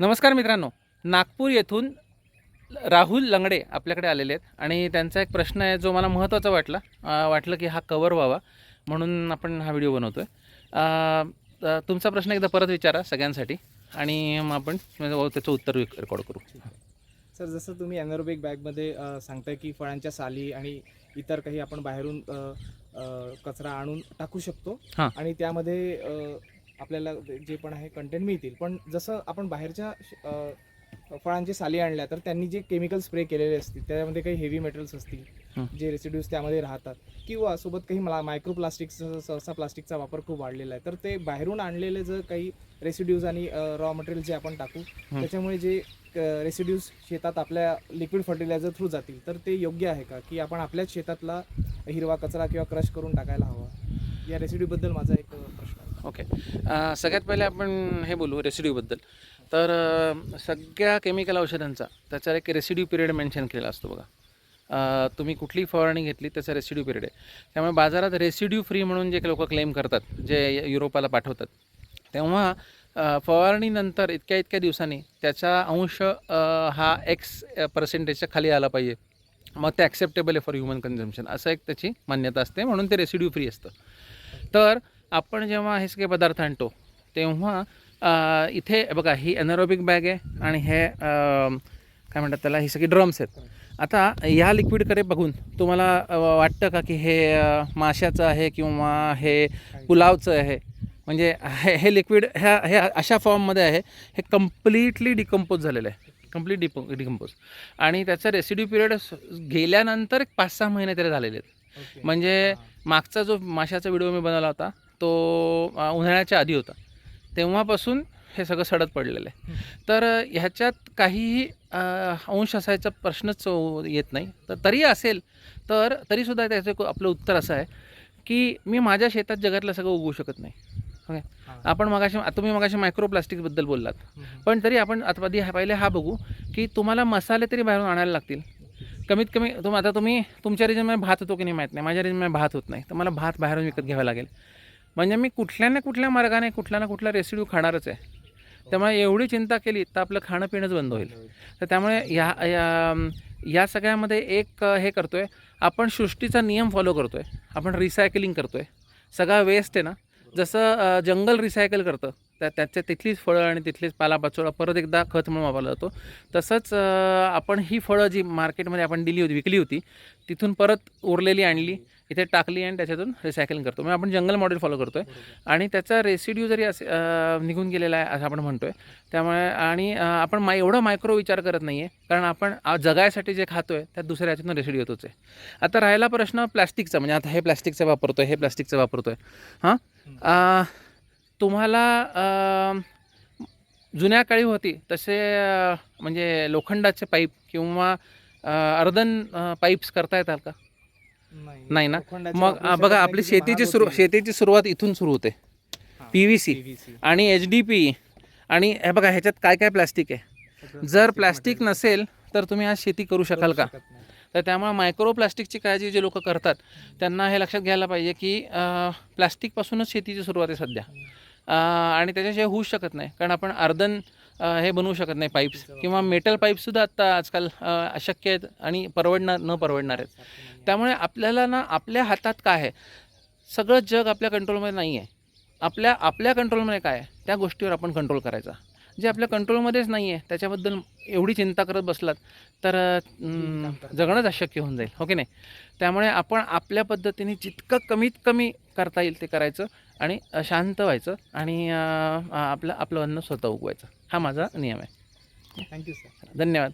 नमस्कार मित्रांनो. नागपूर येथून राहुल लंगडे आपल्याकडे आलेले आहेत. आणि त्यांचा एक प्रश्न आहे जो मला महत्त्वाचा वाटला. वाटलं की हा कवर व्हावा. म्हणून आपण हा व्हिडिओ बनवतो आहे तुमचा प्रश्न एकदा परत विचारा सगळ्यांसाठी. आणि मग आपण त्याचं उत्तर रेकॉर्ड करू. सर जसं तुम्ही अॅनरोबिक बॅगमध्ये सांगताय की फळांच्या साली आणि इतर काही आपण बाहेरून कचरा आणून टाकू शकतो. हां. आणि त्यामध्ये आपल्याला जे पण आहे कंटेंट मिळतील. पण जसं आपण बाहेरच्या फळांची साली आणल्या तर त्यांनी जे केमिकल स्प्रे केलेले असतील त्यामध्ये काही हेवी मेटल्स असतील. जे रेसिड्यूज त्यामध्ये राहतात किंवा सोबत काही मला मायक्रोप्लास्टिकचा सहसा प्लास्टिकचा वापर खूप वाढलेला आहे तर ते बाहेरून आणलेले जर काही रेसिड्यूज आणि रॉ मटेरियल जे आपण टाकू त्याच्यामुळे जे रेसिड्यूज शेतात आपल्या लिक्विड फर्टिलायझर थ्रू जातील तर ते योग्य आहे का? की आपण आपल्याच शेतातला हिरवा कचरा किंवा क्रश करून टाकायला हवा? या रेसिड्यूबद्दल माझा एक ओके सगळ्यात पहिले आपण हे बोलू रेसिड्यूबद्दल तर सगळ्या केमिकल औषधांचा त्याचा एक रेसिड्यू पिरियड मेन्शन केलेला असतो बघा. तुम्ही कुठली फवारणी घेतली त्याचा रेसिड्यू पिरियड आहे. त्यामुळे बाजारात रेसिड्यू फ्री म्हणून जे लोक क्लेम करतात जे युरोपाला पाठवतात तेव्हा फवारणीनंतर इतक्या इतक्या दिवसांनी त्याचा अंश हा एक्स पर्सेंटेजच्या खाली आला पाहिजे. मग ते ॲक्सेप्टेबल आहे फॉर ह्युमन कन्झम्पशन असं एक त्याची मान्यता असते म्हणून ते रेसिड्यू फ्री असतं. तर आपण जेव्हा हे सगळे पदार्थ आणतो तेव्हा इथे बघा ही एनरोबिक बॅग आहे आणि हे काय म्हणतात त्याला ही सगळी ड्रम्स आहेत. आता या लिक्विडकडे बघून तुम्हाला वाटतं का की हे माशाचं आहे किंवा हे पुलावचं आहे? म्हणजे हे हे लिक्विड ह्या हे अशा फॉर्ममध्ये आहे हे कम्प्लिटली डिकम्पोज झालेलं आहे. कंप्लीट डिपो डिकम्पोज आणि त्याचा रेसिड्यू पिरियड गेल्यानंतर एक पाच सहा महिने तरी झालेले आहेत. म्हणजे मागचा जो माशाचा व्हिडिओ मी बनवला होता तो उन्हाळ्याच्या आधी होता. तेव्हापासून हे सगळं सडत पडलेलं आहे. तर ह्याच्यात काहीही अंश असायचा प्रश्नच येत नाही. तर तरी असेल तर तरीसुद्धा त्याचं एक आपलं उत्तर असं आहे की मी माझ्या शेतात जगातलं सगळं उगवू शकत नाही. ओके. आपण मगाशी तुम्ही मगाशी मायक्रोप्लास्टिकबद्दल बोललात. हम्म. पण तरी आपण आता आधी हा पहिले हा बघू की तुम्हाला मसाले तरी बाहेरून आणायला लागतील. कमीत कमी तुम आता तुम्ही तुमच्या रिजनमध्ये भात होतो की नाही माहीत नाही. माझ्या रिजनमध्ये भात होत नाही. तर मला भात बाहेरून विकत घ्यावा लागेल. म्हणजे मी कुठल्या ना कुठल्या मार्गाने कुठला ना कुठला रेसिड्यू खाणारच आहे. त्यामुळे एवढी चिंता केली तर आपलं खाणं पिणंच बंद होईल. तर त्यामुळे या या या सगळ्यामध्ये एक हे करतो आहे आपण सृष्टीचा नियम फॉलो करतो आहे आपण रिसायकलिंग करतो आहे सगळा वेस्ट आहे ना जसं जंगल रिसायकल करतं त्या त्याच्या तिथलीच फळं आणि तिथलीच पालापाचोळा परत एकदा खत म्हणून वापरला जातो. तसंच आपण ही फळं जी मार्केटमध्ये आपण दिली होती विकली होती तिथून परत उरलेली आणली इथे टाकली आणि त्याच्यातून रिसायकलिंग करतो. म्हणजे आपण जंगल मॉडेल फॉलो करतो आहे आणि त्याचा रेसिड्यू जरी असे निघून गेलेला आहे असं आपण म्हणतो आहे त्यामुळे आणि आपण मा एवढा मायक्रो विचार करत नाही आहे कारण आपण जगायसाठी जे खातो आहे त्यात दुसऱ्या ह्याच्यातून रेसिड्यू येतोच आहे. आता राहिला प्रश्न प्लॅस्टिकचा म्हणजे आता हे प्लॅस्टिकचं वापरतो आहे हे प्लॅस्टिकचं वापरतो आहे हां? तुम्हाला जुन्या काळी होती तसे म्हणजे लोखंडाचे पाईप किंवा अर्धन पाईप्स करता येतात का नाही ना? मग बघा आपली शेतीची सुरू. शेतीची सुरुवात इथून सुरू होते हां, PVC. PVC. आणि एच डी पी आणि हे बघा ह्याच्यात काय काय प्लॅस्टिक आहे जर प्लॅस्टिक. नसेल तर तुम्ही आज शेती करू शकाल का. तर त्यामुळे मायक्रो प्लास्टिकची काळजी जे लोक करतात त्यांना हे लक्षात घ्यायला पाहिजे की प्लास्टिकपासूनच शेतीची सुरुवात आहे सध्या. आणि त्याच्याशिवाय होऊ शकत नाही. कारण आपण अर्धन हे बनवू शकत नाही पाईप्स किंवा मेटल पाईपसुद्धा आत्ता आजकाल अशक्य आहेत आणि परवडणार न परवडणार आहेत. त्यामुळे आपल्याला ना आपल्या हातात काय आहे? सगळं जग आपल्या कंट्रोलमध्ये नाही आहे आपल्या आपल्या कंट्रोलमध्ये काय आहे? त्या गोष्टीवर आपण कंट्रोल करायचा. जे आपल्या कंट्रोलमध्येच नाही आहे त्याच्याबद्दल एवढी चिंता करत बसलात तर जगणंच अशक्य होऊन जाईल हो की नाही? त्यामुळे आपण आपल्या पद्धतीने जितकं कमीत कमी करता येईल ते करायचं आणि शांत व्हायचं आणि आपलं आपलं अन्न स्वतः उगवायचं. हा माझा नियम आहे. थँक्यू सर धन्यवाद.